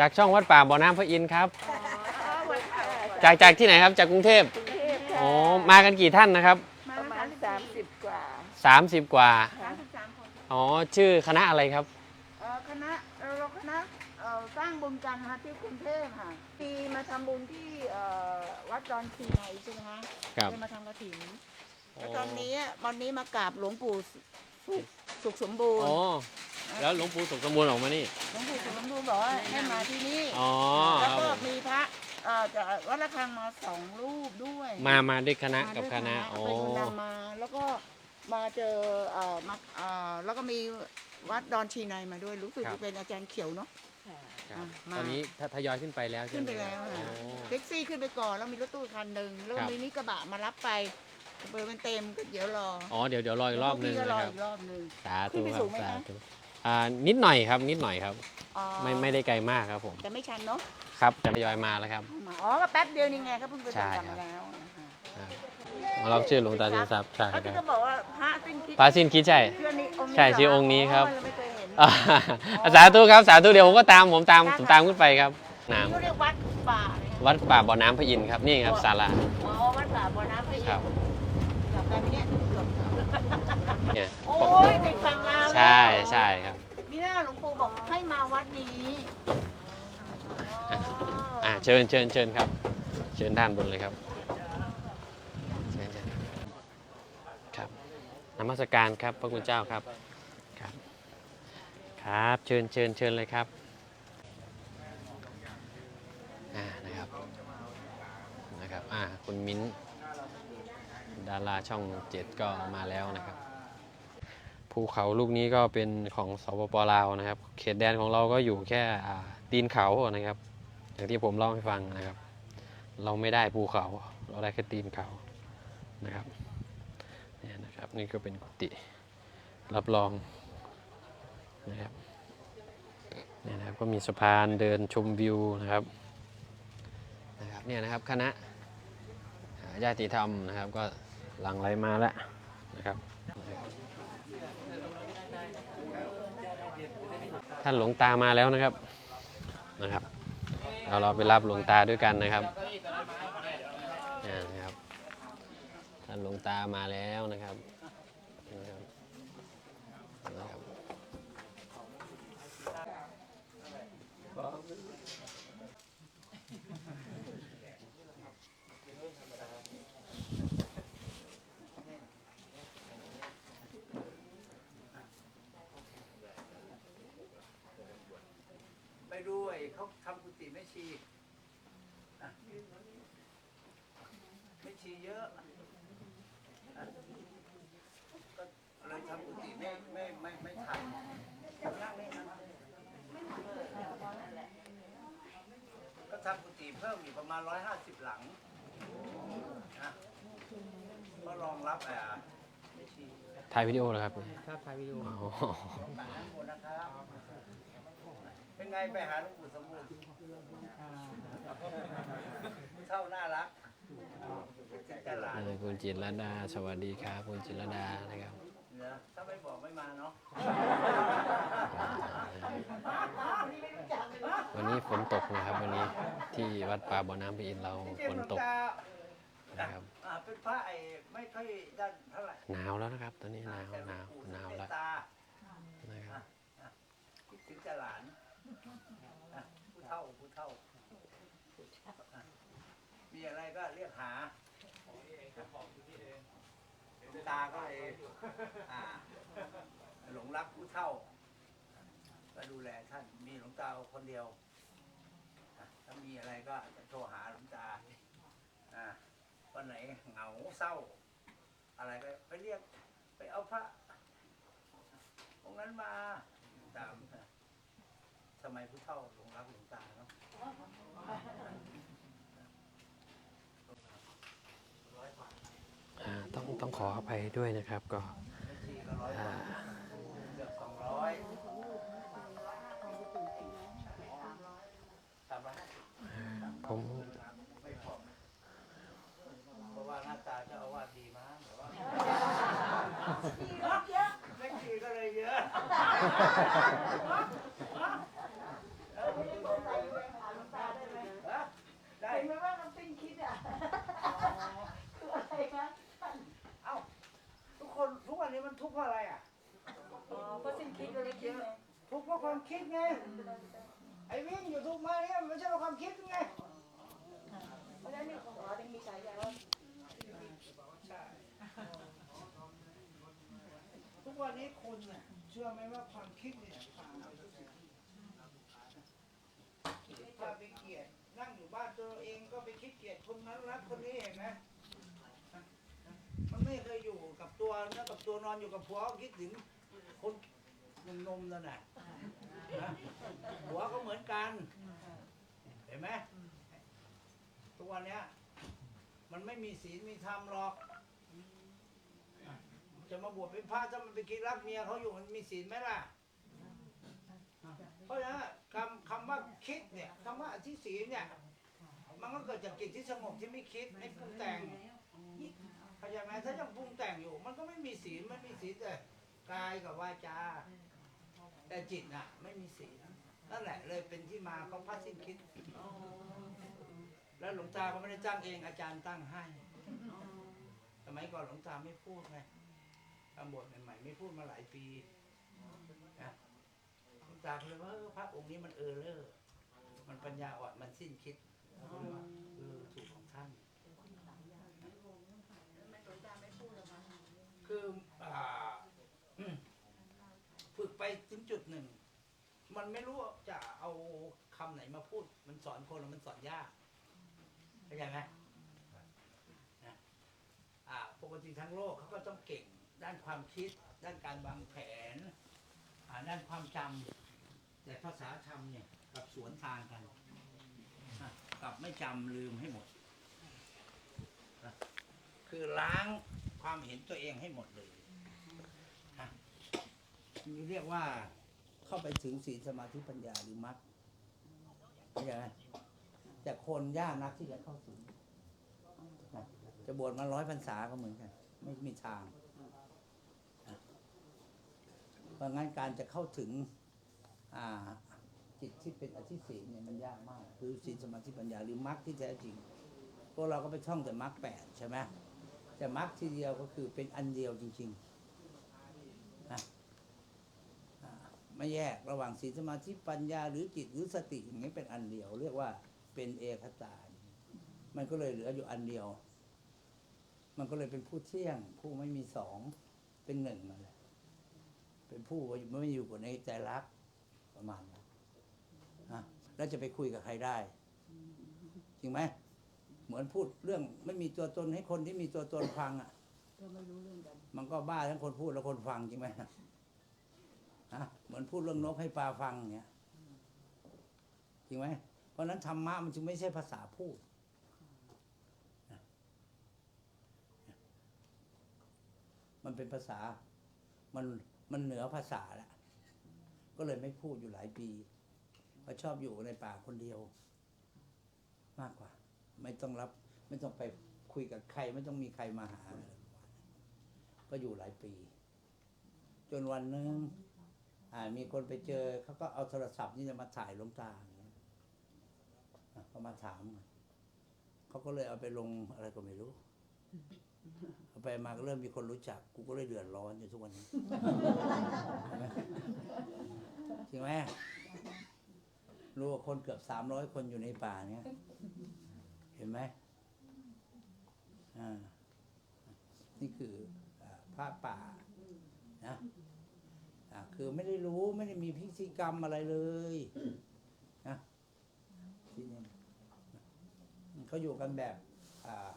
จากช่องวัดป่าบ่อน้ำพระอินทร์ครับ จากจากที่ไหนครับ จากกรุงเทพกรุงเทพโอ้มากันกี่ท่านนะครับ ประมาณ 30 กว่า 30 กว่าค่ะอ๋อ ชื่อคณะอะไรครับ เอ่อคณะเอ่อเราคณะเอ่อสร้างบุญกันนะคะที่กรุงเทพค่ะ ปีมาทำบุญที่เอ่อวัดดอนชีไนใช่ไหมคะครับเลยมาทำกระถิ่นแล้วตอนนี้วันนี้มากราบหลวงปู่สุขสุขสมบูรณ์ โอ้ แล้วหลวงปู่สุขสมบูรณ์ออกมานี่ หลวงปู่สุขสมบูรณ์บอกว่าให้มาที่นี่อ๋อคแล้วรับก็ผมมีพระเอ่อจากวัดระฆังมาสองรูปด้วยมามาด้วยคณะมากับด้วยคณะเอาโอ้ไปคนดำมา แล้วก็มาเจอเอ่อมาเอ่อแล้วก็มีวัดดอนชีไนมาด้วยรู้สึกครับจะเป็นอาจารย์เขียวเนาะ ครับมา ตอนนี้ททยอยขึ้นไปแล้วใช่ขึ้นไหมไปแล้วโอ้ค่ะแท็กซี่ขึ้นไปก่อนแล้วมีรถตู้คันหนึ่งแล้วครับ มีนี่กระบะมารับไปเบอร์มันเต็มก็เดี๋ยวรออ๋อเดี๋ยวเดี๋ยวรออีกรอบหนึงแล้วพวกพี่ก็รนะอครับอีกรอบหนึ่ง สาขึ้ธุนไปครัสูบงไหมคะสาธุ อ่านิดหน่อยครับนิดหน่อยครับ อ๋อไม่ไม่ได้ไกลมากครับผมแต่ไม่ชันเนาะครับจะทยอยมาแล้วครับมาอ๋อก็แป๊บเดียวนี่ไงก็เพิ่งไปใช่ทำครับ มาแล้วนะคะอ่าเราชื่อหลวงตาสินทรัพย์ใช่แล้วคที่รัก็บบอกว่าพระสิ้นคิดพระสิ้นคิดใช่ ชื่อนี้องค์นี้ใช่เหชื่อองค์นี้ครับ เราไม่เคยเห็นอ่าสาธุครับสาธุเดี๋ยวผมก็ตามผมตามผมตามขึ้นไปครับน้นี่เขาเรียกวัดป่าเลยำวัดป่าบ่อน้ำพระอินทร์ครับนี่ครับศาลาอ๋อวัดป่าบ่อน้ำพระอินทครับ กลับไปไหมเนี่ยเกือบ เนี่ยโอ้ยเด็กฝั่งลาวใช่ใช่ครับนี่น่าหลวงปู่บอกให้มาวัดนี้อะอ่าเชิญเชิญเชิญครับ เชิญด้านบนเลยครับเชิญเชิญครับนมัสการครับพระคุณเจ้าครับครับครับเชิญเชิญเชิญเลยครับอ่านะครับนะครับอ่าคุณมิ้นดาราช่องเจ็ดก็มาแล้วนะครับ ภูเขาลูกนี้ก็เป็นของสปปลาวนะครับ เขตแดนของเราก็อยู่แค่ตีนเขานะครับ อย่างที่ผมเล่าให้ฟังนะครับ เราไม่ได้ภูเขา เราได้แค่ตีนเขานะครับนี่นะครับนี่ก็เป็นกุฏิรับรองนะครับนี่นะครับก็มีสะพานเดินชมวิวนะครับนะครับเนี่ยนะครับคณะญาติธรรมนะครับก็หลังไหลมาแล้วนะครับ ท่านหลวงตามาแล้วนะครับนะครับเราเราไปรับหลวงตาด้วยกันนะครับอ่นะครับ ท่านหลวงตามาแล้วนะครับนะครับ ไป ดูไอ้เขาทำกุฏิแม่ชีนะแม่ชีเยอะนะก็เลยทำกุฏิไม่ไม่ไม่ไม่ทันก็ทำกุฏิเพิ่มอีกประมาณร้อยห้าสิบหลังนะก็รองรับอ่าแม่ชีถ่ายวิดีโอเหรอครับครับถ่ายวิดีโอ เป็นไงไปหาหลวงปู่สมบูรณ์เท่าน่ารักจิตลาดอ่าคุณจิตรลดา สวัสดีครับ คุณจิตรลดานะครับเนอะถ้าไม่บอกไม่มาเนาะ วันนี้ฝนตกนะครับ วันนี้ที่วัดป่าบ่อน้ำพระอินทร์เราฝนตกนะครับอ่าเป็นพระไอ้ไม่ค่อยด้านเท่าไหร่ หนาวแล้วนะครับ ตอนนี้หนาวหนาวหนาวเมแล้วตตานะครับคิดถึงจะหลานอะผู้ เฒ่าผู้เฒ่าอะมีอะไรก็เรียกหาหลวงตาก็เลยอ่าหลงรักผู้เฒ่า ก็ดูแลท่าน มีหลวงตาคนเดียว ถ้ามีอะไรก็โทรหาหลวงตาอะวันไหนเหงาเศร้า อะไรก็ไปเรียก ไปเอาพระองค์นั้นมาตามสมัยผู้เฒ่าหลงรักหลวงตาเนาะ อ่าต้ อองขออภัยด้วยนะครับก็ผมเพราะว่าหน้าตาเจ้าอาวาสดีมากแต่ว่าไม่ชีก็เลยเยอะ พราะสิ่งความคิดไง ไอ้วิ่งอยู่ทุกมาเนี่ยมันไม่ใช่ว่าะความคิดไงเพราะฉะนั้นนี่ของเรามีฉายาว่าทุกวันนี้คนเน่ยเชื่อไหมว่าความคิดเนี่ยผ่าไปทุกสิ่งถ้าไปเกลียดนั่งอยู่บ้านตัวเองก็ไปคิดเกลียดคนนั้นรักคนนี้เห็นไหมมันไม่เคยอยู่กับตัวนะกับตัวนอนอยู่กับผัวคิดถึง คนหนุ่มนมนั่นน่ะนะผัวก็เหมือนกัน เห็นไหมทุกวันเนี้ย มันไม่มีศีลมีธรรมหรอกจะมาบวชเป็นพระถ้ามันไปกินรักเมียเขาอยู่มันมีศีลไหมล่ะ เพราะฉะนั้นคำคำว่าคิดเนี่ยคำว่าอธิศีลเนี่ย มันก็เกิดจากจิตที่สงบที่ไม่คิดไม่ปรุงแต่งเข้าใจไหมถ้ายังปรุงแต่งอยู่ มันก็ไม่มีศีลมันมีศีลแต่ กายกับวาจา แต่จิตน่ะ ไม่มีศีลนั่นแหละ เลยเป็นที่มาของพระสิ้นคิด แล้วหลวงตาก็ไม่ได้จ้างเองอาจารย์ตั้งให้ สมัยก่อนหลวงตาไม่พูดไงตำบวชใหม่ๆไม่พูดมาหลายปีนะหลวงตาก็เลยว่าเออพระองค์นี้มันเออเลอร์มันปัญญาอ่อนมันสิ้นคิดแล้วก็เลยว่าเออถูกของท่าน ไม่สนใจไม่พูดหรอกค่ะ คืออ่าอืมฝึกไปถึงจุดหนึ่ง มันไม่รู้ว่าจะเอาคำไหนมาพูด มันสอนคนแล้วมันสอนยากเข้าใจไหมนะอ่าปกติทั้งโลกเขาก็ต้องเก่ง ด้านความคิด ด้านการวางแผนอ่าด้านความจำแต่ภาษาธรรมเนี่ยกลับสวนทางกันอะกลับไม่จำลืมให้หมดนะคือล้างความเห็นตัวเองให้หมดเลยฮะนี่เรียกว่า เข้าไปถึงศีลสมาธิปัญญาหรือมรรคเข้าใจไหมแต่คนยากนักที่จะเข้าถึงนะจะบวชมาร้อยพรรษาก็เหมือนกัน ไม่มีทางเพราะงั้นการจะเข้าถึงจิตที่เป็นอธิศีลเนี่ยมันยากมาก คือศีลสมาธิปัญญาหรือมรรคที่แท้จริงพวกเราก็ไปท่องแต่มรรคแปดใช่ไหมแต่มรรคที่เดียวก็คือเป็นอันเดียวจริง ๆนะอ่า ไม่แยกระหว่างศีลสมาธิปัญญาหรือจิตหรือสติอย่างนี้เป็นอันเดียว เรียกว่าเป็นเอกตามันก็เลยเหลืออยู่อันเดียว มันก็เลยเป็นผู้เที่ยง ผู้ไม่มีสองเป็นหนึ่งนั่นแหละเป็นผู้ไม่อยู่กับในใจรักประมาณนั้นนะแล้วจะไปคุยกับใครได้ จริงไหมเหมือนพูดเรื่องไม่มีตัวตนให้คนที่มีตัวตนฟังอะก็ไม่รู้เรื่องกัน มันก็บ้าทั้งคนพูดและคนฟังจริงไหม ฮะเหมือนพูดเรื่องนกให้ปลาฟังเงี้ยจริงไหมเพราะนั้นธรรมะมันจึงไม่ใช่ภาษาพูดมันเป็นภาษา มันมันเหนือภาษาแล้วก็เลยไม่พูดอยู่หลายปีเพราะชอบอยู่ในป่าคนเดียว มากกว่า ไม่ต้องรับ ไม่ต้องไปคุยกับใคร ไม่ต้องมีใครมาหา ก็อยู่หลายปี จนวันหนึ่ง มีคนไปเจอเขาก็เอาโทรศัพท์นี่จะมาถ่ายลงตาเขามาถาม เขาก็เลยเอาไปลงอะไรก็ไม่รู้เอาไปมาก็เริ่มมีคนรู้จัก กูก็เลยเดือดร้อนอยู่ทุกวันนี้จริงไหมรู้ว่าคนเกือบสามร้อยคนอยู่ในป่าเนี้ยเห็นไหมอ่า นี่คืออ่าพระป่านะ คือไม่ได้รู้ไม่ได้มีพิธีกรรมอะไรเลยนะที่นี่เขาอยู่กันแบบอ่า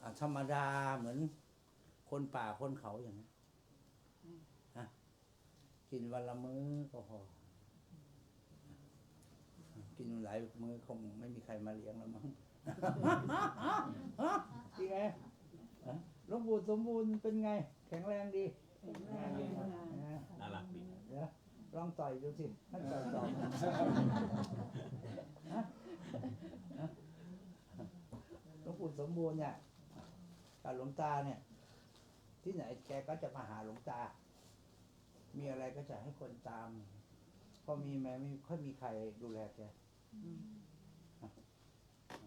อ่าธรรมดาเหมือนคนป่าคนเขาอย่างนี้นนะกินวันละมื้อก็พอกินหลายมื้อคงไม่มีใครมาเลี้ยงแล้วมั้งจริงไงฮะหลวงปู่สมบูรณ์เป็นไง แข็งแรงดีน่ารักดีเดี๋ยว ลองต่อยดูสิท่านต่อยต่อฮะฮะหลวงปู่สมบูรณ์เนี่ยกับหลวงตาเนี่ย ที่ไหนแกก็จะมาหาหลวงตา มีอะไรก็จะให้คนตามพอมีแม้ไม่ค่อยมีใครดูแลแก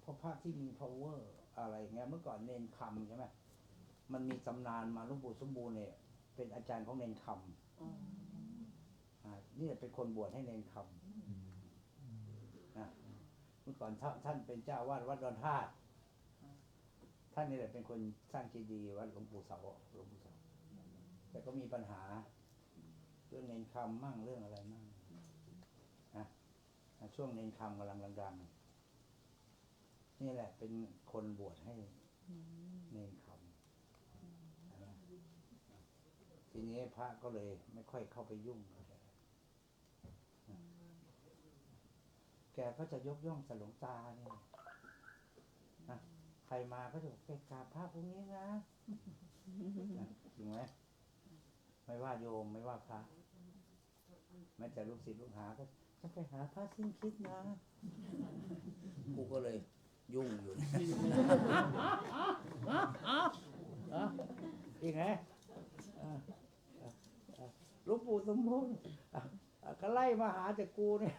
เพราะพระที่มี power อะไรเงี้ยเมื่อก่อนเนนคำใช่ไหมมันมีตำนานมาหลวงปู่สมบูรณ์เนี่ย เป็นอาจารย์ของเนนคำ นี่เป็นคนบวชให้เนนคำนะเมื่อก่อนท่านท่านเป็นเจ้าวาดวัดดอนธาตุท่านนี่แหละเป็นคนสร้างเจดีย์วัดหลวงปู่เสาหลวงปู่เสาแต่ก็มีปัญหา เรื่องเนนคำมั่งเรื่องอะไรมั่งนะนะช่วงเนนคำกำลังดังๆนี่แหละ เป็นคนบวชให้เนนคำนะทีนี้พระก็เลยไม่ค่อยเข้าไปยุ่งกับแกนะ แกก็จะยกย่องสลงตาเนี่ยนะใครมาก็จะบอกแกกราบพระองค์นี้นะนะจริงไหมไม่ว่าโยมไม่ว่าพระแม้แต่ลูกศิษย์ลูกหาก็จะไปหาพระสิ้นคิดนะกูก็เลยยุ่งอยู่นะอีกไงหลูกปู่สมบูรณ์ ก็ไล่มาหาแต่กูเนี่ย